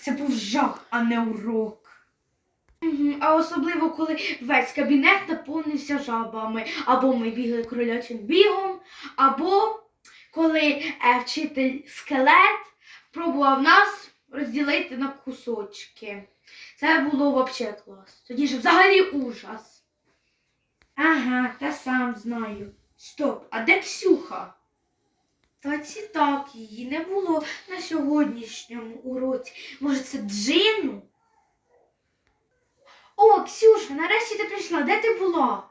Це був жах, а не урок. А особливо, коли весь кабінет наповнився жабами, або ми бігли кролячим бігом, або коли е, вчитель скелет пробував нас розділити на кусочки. Це було взагалі клас. Тоді ж взагалі ужас. Ага, та сам знаю. Стоп, а де Ксюха? Та ці так, її не було на сьогоднішньому уроці. Може, це Джину? О, Ксюша, нарешті ти прийшла. Де ти була?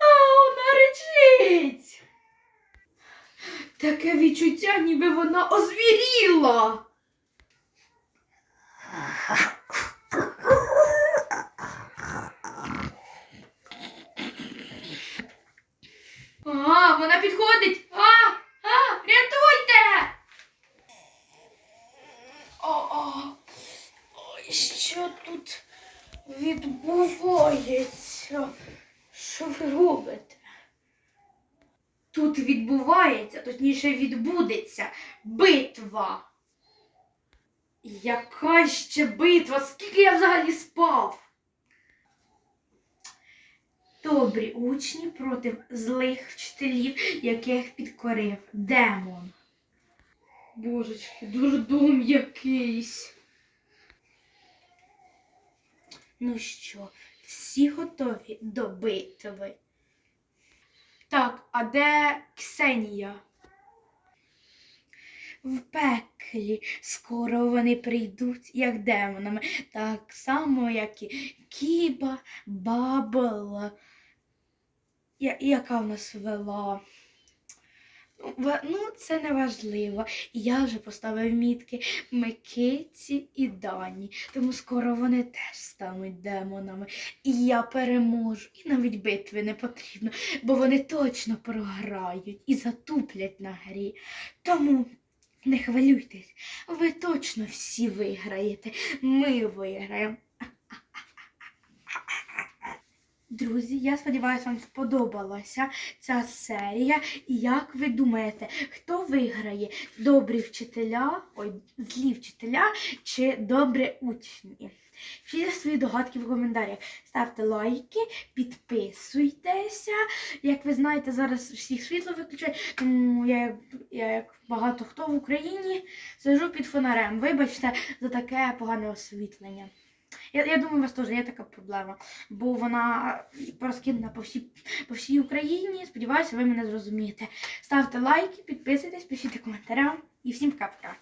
А, вона речить. Таке відчуття, ніби вона озвіріла. А, вона підходить. А, а, рятуйте. О, о, ой, що тут відбувається? Що ви робите? Тут відбувається, точніше відбудеться битва. Яка ще битва? Скільки я взагалі спав? Добрі учні проти злих вчителів, яких підкорив демон. Божечки, дурдом якийсь. Ну що, всі готові до битви? Так, а де Ксенія? В пеклі скоро вони прийдуть як демонами, так само, як і Кіба, Бабл. Я, яка в нас вела? Ну, це не важливо. Я вже поставив мітки Микиці і Дані, тому скоро вони теж стануть демонами. І я переможу. І навіть битви не потрібно, бо вони точно програють і затуплять на грі. Тому не хвилюйтесь, ви точно всі виграєте. Ми виграємо. Друзі, я сподіваюся, вам сподобалася ця серія. І як ви думаєте, хто виграє? Добрі вчителя, ой, злі вчителя чи добрі учні? Пишіть свої догадки в коментарях. Ставте лайки, підписуйтеся. Як ви знаєте, зараз всіх світло виключають, тому я, я як багато хто в Україні сижу під фонарем. Вибачте за таке погане освітлення. Я, я думаю, у вас теж є така проблема, бо вона розкидана по всій, по всій Україні. Сподіваюся, ви мене зрозумієте. Ставте лайки, підписуйтесь, пишіть коментарям і всім пока-пока.